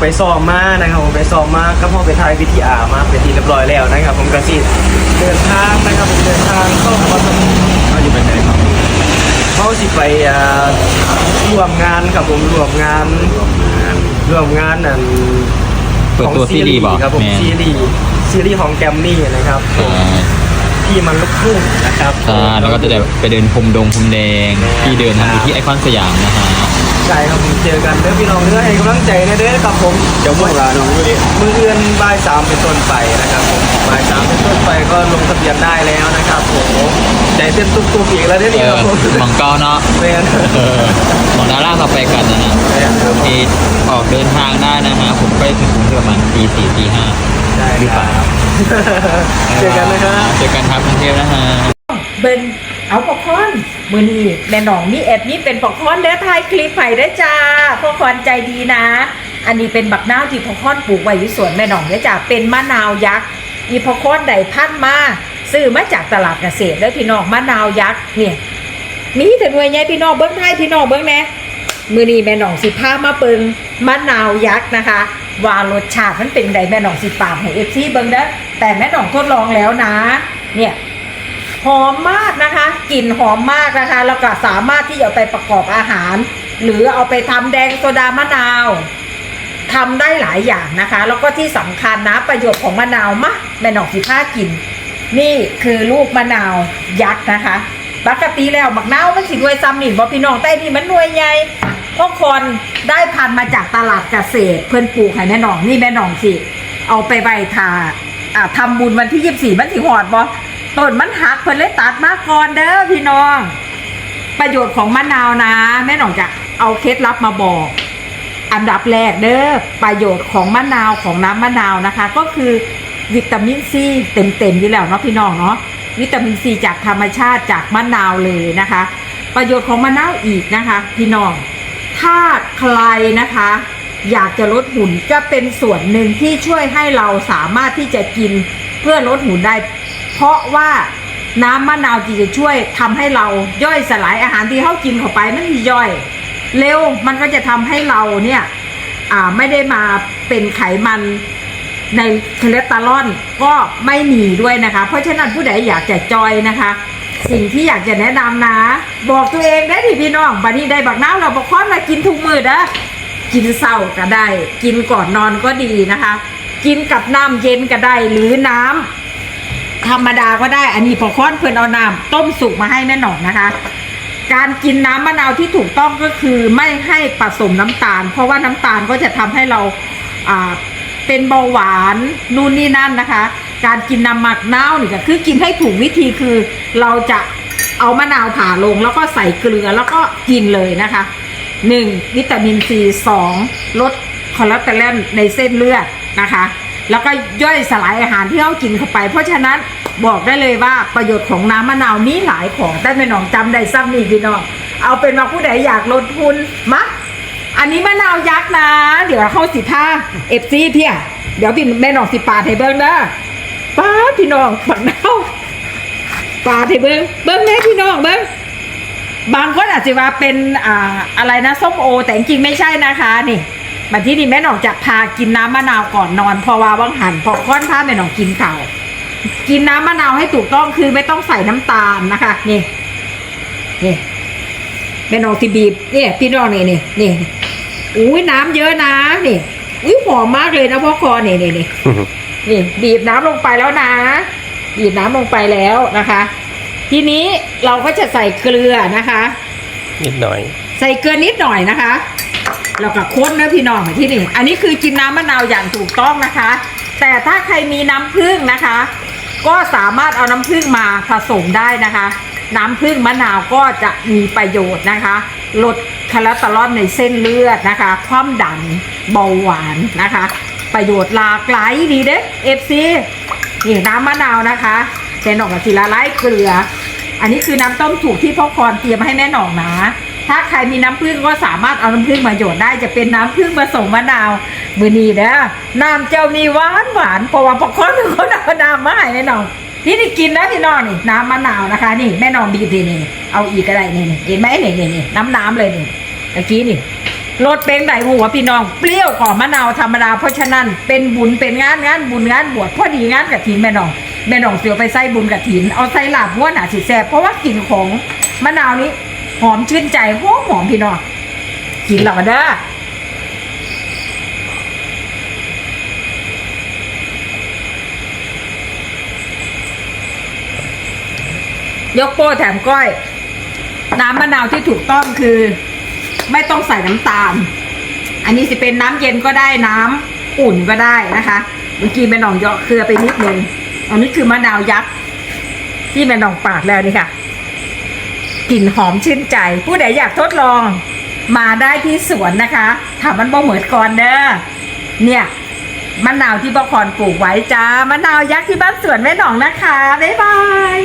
ไปซ้อมมานะครับผมไปซ้อมมาก็พอไปถ่ายวิทีอาร์มาเป็นที่เรียบร้อยแล้วนะครับ ผมก็สิเดินทางนะครับผมเดินทางเข้าวัดเขาอยู่เป็นไหนครับเขาสิไปอ่าร่วมงานครับผมร่วมงานร่วมงานอันเปิดตัวซีรีส์บอกครับผมแมนซีรีส์ซีรีส์ของแกรมมี่นะครับอ่าที่มันลุกทุ่งนะครับใช่แล้วก็จะได้ไปเดินพรมดงพรมแดงที่เดินทางไปที่ไอคอนสยามนะฮะ ใช่ครับผมเจอกันเด้อพี่น้องเด้อให้กำลังใจนะเด้อครับผมเดี๋ยวพวกเราน้องดูดิมือเดือนบ่ายสามเป็นต้นไปนะครับผมบ่ายสามเป็นต้นไปก็ลงทะเบียนได้แล้วนะครับผมใจเต้นตุ๊บๆอีกแล้วเด้อเอนี่คอรับผมมังเก้าเนาะแมนเออของดาราเขาไปกันนะฮะแมนครับมีออกเดินทางได้นะฮะผมไปถึงกรุงเทพประมาณตีสี่ตีห้าได้ครับเจอกันนะครับ เจอกันครับกรุงเทพนะฮะเบิ่ง เอาปอกคอนมือนี้แม่หนองมีแอดมีเป็นปอกคอนเด้อถ่ายคลิปให้ได้จ้าพ่อคอนใจดีนะ อันนี้เป็นบักนาวที่พ่อคอนปลูกไว้อยู่สวนแม่หนองเด้จ้าเป็นมะนาวยักษ์อีพ่อคอนได้พันมาซื้อมาจากตลาดเกษตรเด้พี่น้องมะนาวยักษ์เนี่ยมีแต่หน่วยใหญ่พี่น้องเบิ้งไทยพี่น้องเบิ้งแหน่มือนี้แม่หนองสิพามาเปิงมะนาวยักษ์นะคะว่ารสชาติมันเป็นไดแม่หนองสิปามให้เอฟซีเบิ้งเด้อแต่แม่หนองทดลองแล้วนะ เนี่ย หอมมากนะคะกลิ่นหอมมากนะคะ แล้วก็สามารถที่จะเอาไปประกอบอาหาร หรือเอาไปทำแดงโซดามะนาวทำได้หลายอย่างนะคะ แล้วก็ที่สำคัญนะประโยชน์ของมะนาวมะแม่นอกสิผ้ากิน นี่คือลูกมะนาวยักษ์นะคะปกติแล้วมักนาวมันสิด้วยซ้ำนี่บอพี่น้องแต่นี่มันหน่วยใหญ่พราะคนได้พันมาจากตลาดเกษตร เพื่อนปลูกให้แม่นองนี่แม่นองสิเอาไปใบทาอ่าทำบุญวันที่ยี่สี่มันสิหอดบ่ ต้นมันหักเพิ่นเลยตัดมาก่อนเด้อพี่น้อง ประโยชน์ของมะนาวนะแม่หน่องจะเอาเคล็ดลับมาบอก อันดับแรกเด้อประโยชน์ของมะนาวของน้ำมะนาวนะคะ ก็คือวิตามินซีเต็มๆอยู่แล้วเนาะพี่น้องเนาะวิตามินซีจากธรรมชาติจากมะนาวเลยนะคะ ประโยชน์ของมะนาวอีกนะคะ พี่น้อง ถ้าใครนะคะ อยากจะลดหุ่นจะเป็นส่วนหนึ่งที่ช่วยให้เราสามารถที่จะกินเพื่อลดหุ่นได้ ราะว่าน้ำมะนาวที่จะช่วยทำให้เราย่อยสลายอาหารที่เขากินเข้าไปมันมีย่อย เร็วมันก็จะทำให้เราเนี่ยไม่ได้มาเป็นไขมันในคอเลสเตอรอลก็ไม่มีด้วยนะคะ เพราะฉะนั้นผู้ใดอยากจะจอยนะคะ สิ่งที่อยากจะแนะนำนะ บอกตัวเองได้ที่พี่น้องบัดนี้ได้บักน้ำเราบอกค้อนมากินทุกมือนะกินเศร้าก็ได้ กินก่อนนอนก็ดีนะคะ กินกับน้ำเย็นก็ได้หรือน้ำ ธรรมดาก็ได้ อันนี้พอค้อนเพื่อนเอาน้ำต้มสุกมาให้แม่หนองนะคะ การกินน้ำมะนาวที่ถูกต้องก็คือไม่ให้ผสมน้ำตาล เพราะว่าน้ำตาลก็จะทำให้เราเป็นเบาหวานนู่นนี่นั่นนะคะ การกินน้ำหมะนาวนี่ก็คือกินให้ถูกวิธีคือเราจะเอามะนาวผ่าลงแล้วก็ใส่เกลือแล้วก็กินเลยนะคะหนึ่งวิตามินซีสองลดคอเลสเตอรอลในเส้นเลือดนะคะ แล้วก็ย่อยสลายอาหารที่เรากินเข้าไป เพราะฉะนั้นบอกได้เลยว่าประโยชน์ของน้ำมะนาวมีหลายของแต่ไม่น้องจำได้ซ้ำนี่พี่น้องเอาเป็นว่าผู้ใดอยากลดทุนมะอันนี้มะนาวยักษ์นะ เดี๋ยวเข้าสิท่าเอฟซีเพี่ยเดี๋ยวพี่แม่น้องสิปาดให้เบิ้งนะป้าพี่น้องปักนาวปาดให้เบิ้งเบิ้งแม่พี่น้องเบิ้งบางคนอาจจะว่าเป็นอ่าอะไรนะส้มโอ แต่จริงไม่ใช่นะคะนี่ มาที่นี่แม่หนองจะพากินน้ำมะนาวก่อนนอนเพราะว่าวังหันพอค่อนพาแม่หนองกินเข่าวกินน้ำมะนาวให้ถูกต้องคือไม่ต้องใส่น้ำตาลนะคะนี่นี่แม่หนองที่บีบเนี่ยพี่น้องนี่นี่นี่อุ้ยน้ำเยอะนะนี่อุ้ยหอมมากเลยนะพ่อคอนี่นี่นี่นี่บีบน้ำลงไปแล้วนะ บีบน้ำลงไปแล้วนะคะ ทีนี้เราก็จะใส่เกลือนะคะ นิดหน่อย ใส่เกลือนิดหน่อยนะคะ แล้วก็ค้นนะพี่น้องที่นี่ อันนี้คือกินน้ำมะนาวอย่างถูกต้องนะคะ แต่ถ้าใครมีน้ำผึ้งนะคะ ก็สามารถเอาน้ำผึ้งมาผสมได้นะคะ น้ำผึ้งมะนาวก็จะมีประโยชน์นะคะ ลดคอเลสเตอรอลในเส้นเลือดนะคะ ความดันเบาหวานนะคะ ประโยชน์หลากหลายดีเด้เอฟซีนี่น้ำมะนาวนะคะเจนออกมาทีละไล่เกลือ อันนี้คือน้ำต้มถูกที่พ่อคอนเตรียมให้แม่หนองนะถ้าใครมีน้ำผึ้งก็สามารถเอาน้ำผึ้งมาโยนได้จะเป็นน้ำผึ้งผสมมะนาวมือนีนะน้ำเจ้ามีหวานหวานเพราะว่าพ่อคอนเป็นคนเอาน้ำมาให้แม่นองนี่นี่กินนะพี่น้องนี่น้ำมะนาวนะคะ นี่แม่หนองบีบทีนี่เอาอีกก็ได้นี่นี่เห็นไหมนี่นี่นี่น้ำน้ำเลยนี่ตะกี้นี่รสเป็นไหนหัวพี่น้องเปรี้ยวของมะนาวธรรมดาเพราะฉะนั้นเป็นบุญเป็นงานงานบุญงานบวชพอดีงานกระถินแม่น้องแม่น้องเสียวไปใส่บุญกระถิน เอาใส่หลาบหัวหนาสิแซ่บเพราะว่ากลิ่นของมะนาวนี้ หอมชื่นใจหอมหอมพี่น้องกินหรอเด้อยกโป้แถมก้อย น้ำมะนาวที่ถูกต้องคือ ไม่ต้องใส่น้ำตาล อันนี้สิเป็นน้ำเย็นก็ได้น้ำอุ่นก็ได้นะคะเมื่อกี้แม่หนองเยาะเกลือไปนิดนึงอันนี้คือมะนาวยักษ์ที่แม่หนองปาดแล้วนี่ค่ะ กลิ่นหอมชื่นใจ ผู้ใดอยากทดลอง มาได้ที่สวนนะคะถามมันบ่เหมือนก่อนเด้อเนี่ยมะนาวที่บอคอนปลูกไว้จ้ามะนาวยักษ์ที่บ้านสวนแม่หนองนะคะบ๊ายบาย